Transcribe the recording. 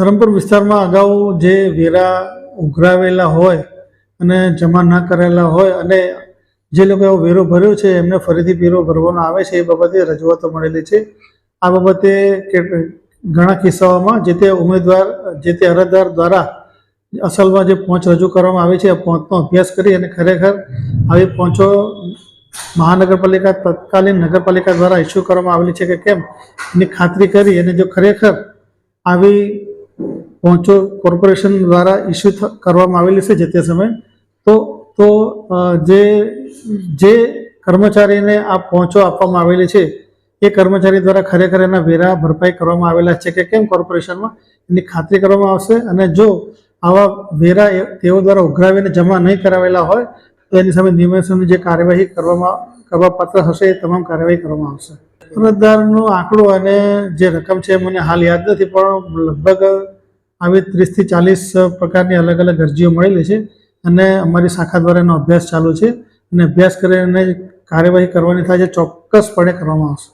ધરમપુર વિસ્તારમાં અગાઉ જે વેરા ઉઘરાવેલા હોય અને જમા ન કરેલા હોય અને જે લોકો એવો વેરો ભર્યો છે, એમને ફરીથી વેરો ભરવાનો આવે છે, એ બાબતે રજૂઆતો મળેલી છે. આ બાબતે ઘણા કિસ્સાઓમાં જે તે ઉમેદવાર, જે તે અરજદાર દ્વારા અસલમાં જે પહોંચ રજૂ કરવામાં આવી છે, એ પહોંચનો અભ્યાસ કરી અને ખરેખર આવી પહોંચો મહાનગરપાલિકા તત્કાલીન નગરપાલિકા દ્વારા ઇસ્યુ કરવામાં આવેલી છે કે કેમ? એની ખાતરી કરી અને જો ખરેખર આવી પહોંચો કોર્પોરેશન દ્વારા ઇસ્યુ કરવામાં આવેલી છે જે તે સમયે. તો તો જે જે કર્મચારીને આ પહોંચો આપવામાં આવેલી છે, એ કર્મચારી દ્વારા ખરેખર એના વેરા ભરપાઈ કરવામાં આવેલા છે કે કેમ કોર્પોરેશનમાં? એની ખાતરી કરવામાં આવશે અને જો આવા વેરા તેઓ દ્વારા ઉઘરાવીને જમા નહીં કરાવેલા હોય, તો એની સામે નિયમનની જે કાર્યવાહી કરવામાં, કરવા પાત્ર હશે, એ તમામ કાર્યવાહી કરવામાં આવશે. અરજદારનો આંકડો અને જે રકમ છે, મને હાલ યાદ નથી, પણ લગભગ આવી ત્રીસથી ચાલીસ પ્રકારની અલગ અલગ અરજીઓ મળેલી છે અને અમારી શાખા દ્વારા એનો અભ્યાસ ચાલુ છે અને અભ્યાસ કરીને કાર્યવાહી કરવાની થાય છે ચોક્કસપણે કરવામાં આવશે.